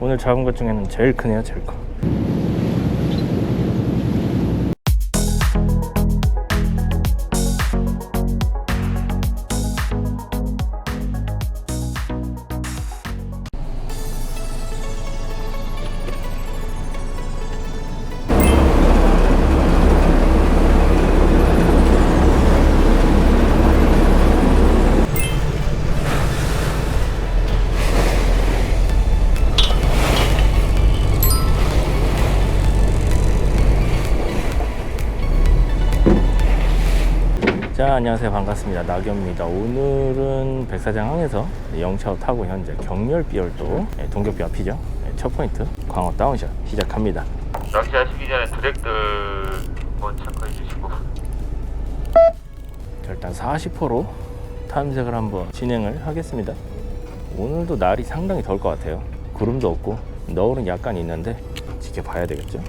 오늘 잡은 것 중에는 제일 크네요, 제일 커. 자, 안녕하세요. 반갑습니다. 낙엽입니다. 오늘은 백사장항에서 영차を타고 현재 경멸비열도 예, 동격비 앞이죠. 예, 첫 포인트 광어 다운샷 시작합니다. 낚시하시기 전에 드랙들 한번 체크해 주시고 자, 일단 40호로 탐색을 한번 진행을 하겠습니다. 오늘도 날이 상당히 더울 것 같아요. 구름도 없고 너울은 약간 있는데 지켜봐야 되겠죠.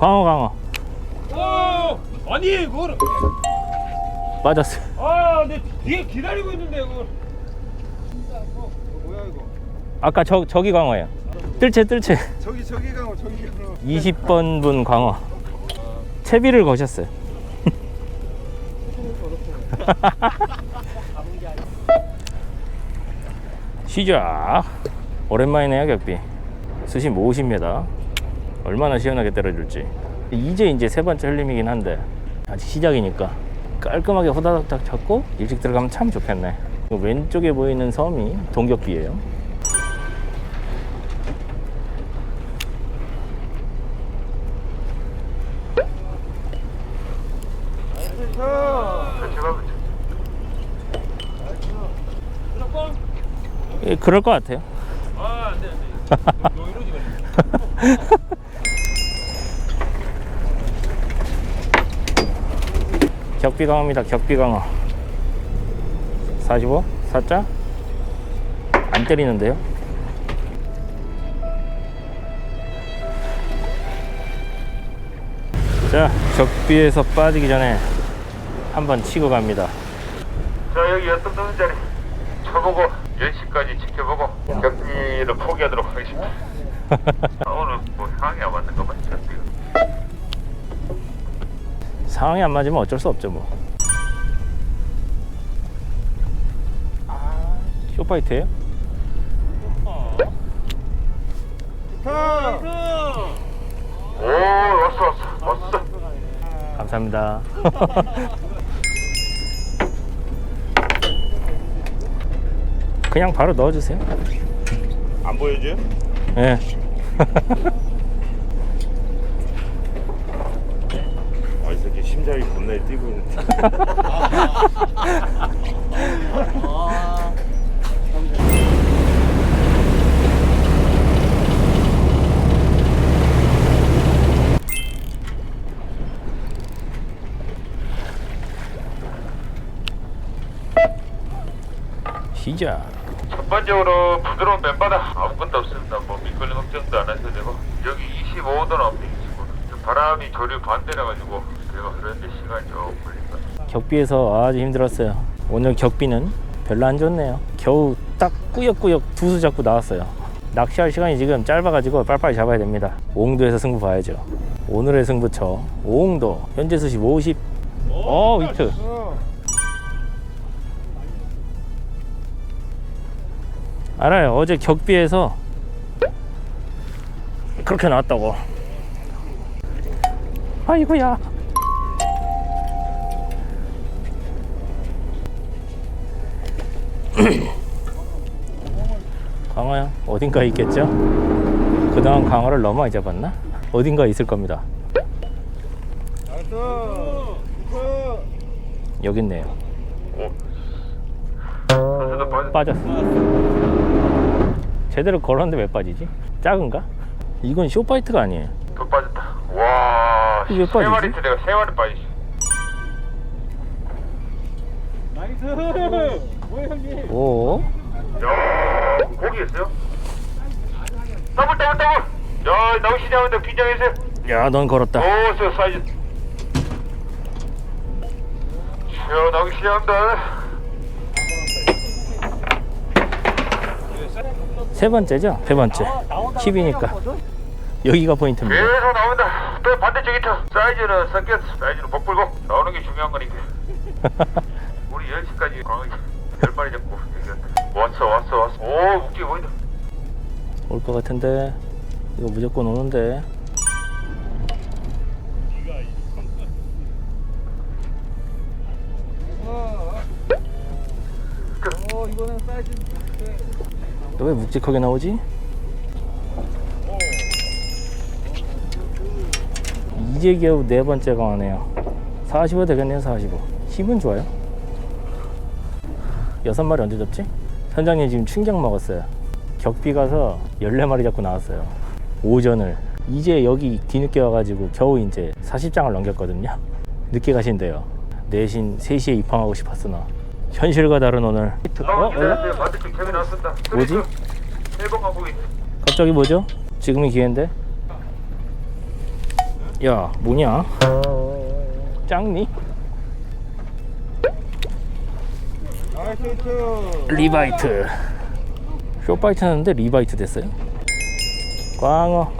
광어 광어 어, 아니 그걸 빠졌어요. 아, 내 뒤에 기다리고 있는데 그걸. 뭐야 이거? 아까 저 저기 광어예요. 뜰채 뜰채 저기 저기 가고 저기 가고. 20번 분 광어 채비를 거셨어요. 시작. 오랜만이네요 격비. 수심 50m. 얼마나 시원하게 때려줄지. 이제 이제 세 번째 흘림이긴 한데 아직 시작이니까 깔끔하게 호다닥 잡고 일찍 들어가면 참 좋겠네. 왼쪽에 보이는 섬이 동격비예요. 제가 예, 그럴 것 같아요. 아, 안 돼 안 돼. 너 이러지 마. 격비 강어입니다. 격비 강어. 45? 사자? 안 때리는데요? 자, 격비에서 빠지기 전에 한번 치고 갑니다. 자 여기 연습 도는 자리 쳐보고 10시까지 지켜보고 격리를 포기하도록 하겠습니다 아, 오늘 뭐 상황이 안 맞는 것만 격리가 상황이 안 맞으면 어쩔 수 없죠, 뭐. 쇼파이트예요? 오 왔어 왔어 왔어 감사합니다. 그냥 바로 넣어주세요. 안 보여줘요? 예. 아 이 새끼 심장이 겁나 뛰고 있는데 시작. 전반적으로 부드러운 맨바다 아무것도 없습니다. 뭐 미끌림 걱정도 안 하셔도 되고 여기 25도 넘게 25도 바람이 조류 반대라 가지고 배가 흐르는데 시간이 조금 걸린다. 격비에서 아주 힘들었어요. 오늘 격비는 별로 안 좋네요. 겨우 딱 꾸역꾸역 두 수 잡고 나왔어요. 낚시할 시간이 지금 짧아가지고 빨리빨리 잡아야 됩니다. 오홍도에서 승부 봐야죠. 오늘의 승부처 오홍도 현재 수심 50. 어 위트. 알아요. 어제 격비에서 그렇게 나왔다고. 아이고야. 강어야 어딘가 있겠죠? 그동안 너무 많이 잡았나? 어딘가 있을 겁니다. 여기 있네요. 빠졌어. 제대로 걸었는데 왜 빠지지? 작은가? 이건 쇼파이트가 아니에요. 더 빠졌다. 와, 이게 왜세 빠지지? 마리 트레가 세 마리 빠지지. 나이스. 오. 야, 어? 거기 있어요? 더블 더블 더블. 야, 나오시지 않는데 긴장해세요 야, 넌 걸었다. 오, 저 사이즈. 야, 나오기 시작한다. 세 번째죠? 세 번째. 10이니까. 여기가 포인트입니다. 계속 나온다. 또 반대쪽이 터. 사이즈는 섞였어. 사이즈는 복불복. 나오는 게 중요한 거니까. 우리 10시까지 광역이. 10마리 잡고 얘기한다. 왔어 왔어 왔어. 오 웃기게 보인다. 올 것 같은데. 이거 무조건 오는데. 어 이거는 사이즈 너왜 묵직하게 나오지? 이제 겨우 네 번째 강하네요. 45 되겠네요, 45. 힘은 좋아요. 여섯 마리 언제 잡지? 선장님 지금 충격 먹었어요. 격비 가서 14마리 잡고 나왔어요. 오전을. 이제 여기 뒤늦게 와가지고 겨우 이제 40장을 넘겼거든요. 늦게 가신대요. 내신 3시에 입항하고 싶었으나. 현실과 다른 오늘. 어? 어. 반대쪽 캠이 나왔습니다. 뭐지? 갑자기 뭐죠? 지금이 기회인데? 야, 뭐냐? 짱니? 리바이트. 쇼바이트 하는데 리바이트 됐어요? 광어.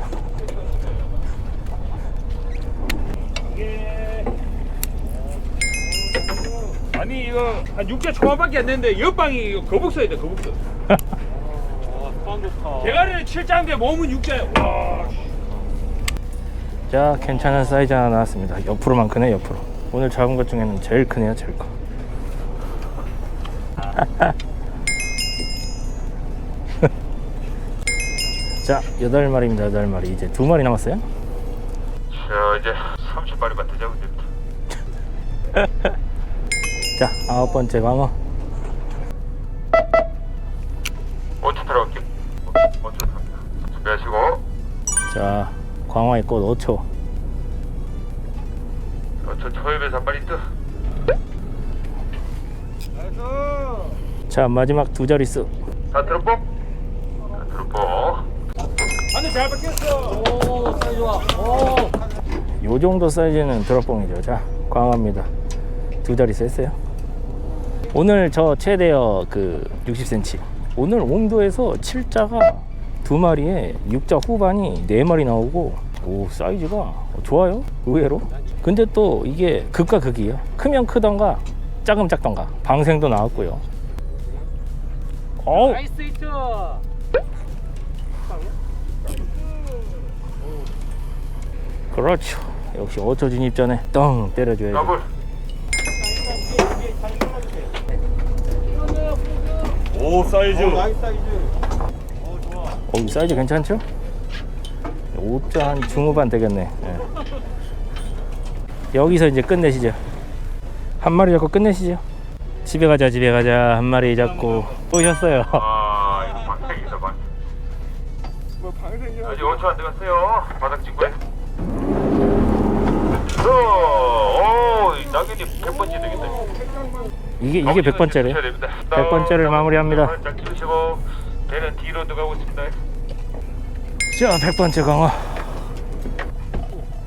아니 이거 한 6자 초반밖에 안 됐는데 옆방이 이거 거북서야 돼 거북서 대가리는 7자인데 몸은 6자야 와 자, 괜찮은 사이즈 하나 나왔습니다. 옆으로만 크네, 옆으로. 오늘 잡은 것 중에는 제일 크네요, 제일 커. 자, 여덟 마리입니다, 여덟 마리. 이제 두 마리 남았어요? 자 이제 30마리만 더 잡으면 됩니다. 자, 아홉 번째 광어. 5초 들어갈게요. 5초 들어갑니다. 준비하시고 자, 광어의 꽃 5초. 5초 초입에서 한 마리 뜨. 자, 마지막 두 자릿수. 다 들어뽕? 다 들어뽕. 안돼 잘 박혔어 오 사이즈 좋아 오 요 정도 사이즈는 드롭봉이죠. 자, 광어입니다. 두 자릿수 했어요. 오늘 저 최대어 그 60cm. 오늘 옹도에서 7자가 두 마리에 6자 후반이 네 마리 나오고 오 사이즈가 좋아요. 의외로. 근데 또 이게 극과 극이에요. 크면 크던가 작으면 작던가. 방생도 나왔고요. 어우 나이스 히트 그렇죠. 역시 5초 진입 전에 떵 때려줘야죠. 더블. 오 사이즈 나이스 사이즈 어, 이 사이즈 괜찮죠? 5자 한 중후반 되겠네. 예. 여기서 이제 끝내시죠. 한 마리 잡고 끝내시죠. 집에 가자, 집에 가자. 한 마리 잡고 오셨어요. 아 이거 방생이다 방. 뭐 방생이야 아직 5초 안 돼갔어요. 바닥 찍고요. 오, 이 낙연이 100번째 되겠다. 이게 이게 100번째래. 100번째를 마무리합니다. 살짝 키우시고 배는 뒤로 들어가고 있습니다. 자, 100번째 강화.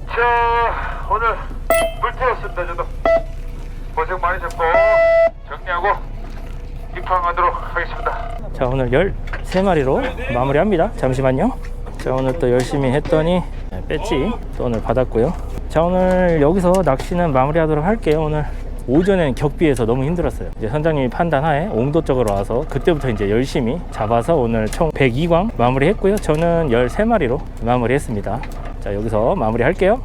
자, 오늘 물 태웠습니다. 저도 고생 많으셨고 정리하고 입항하도록 하겠습니다. 자, 오늘 13마리로 마무리합니다. 잠시만요. 자, 오늘 또 열심히 했더니 네, 배지 또 오늘 받았고요. 자, 오늘 여기서 낚시는 마무리하도록 할게요. 오늘 오전엔 격비에서 너무 힘들었어요. 이제 선장님이 판단하에 옹도 쪽으로 와서 그때부터 이제 열심히 잡아서 오늘 총 102광 마무리했고요. 저는 13마리로 마무리했습니다. 자, 여기서 마무리할게요.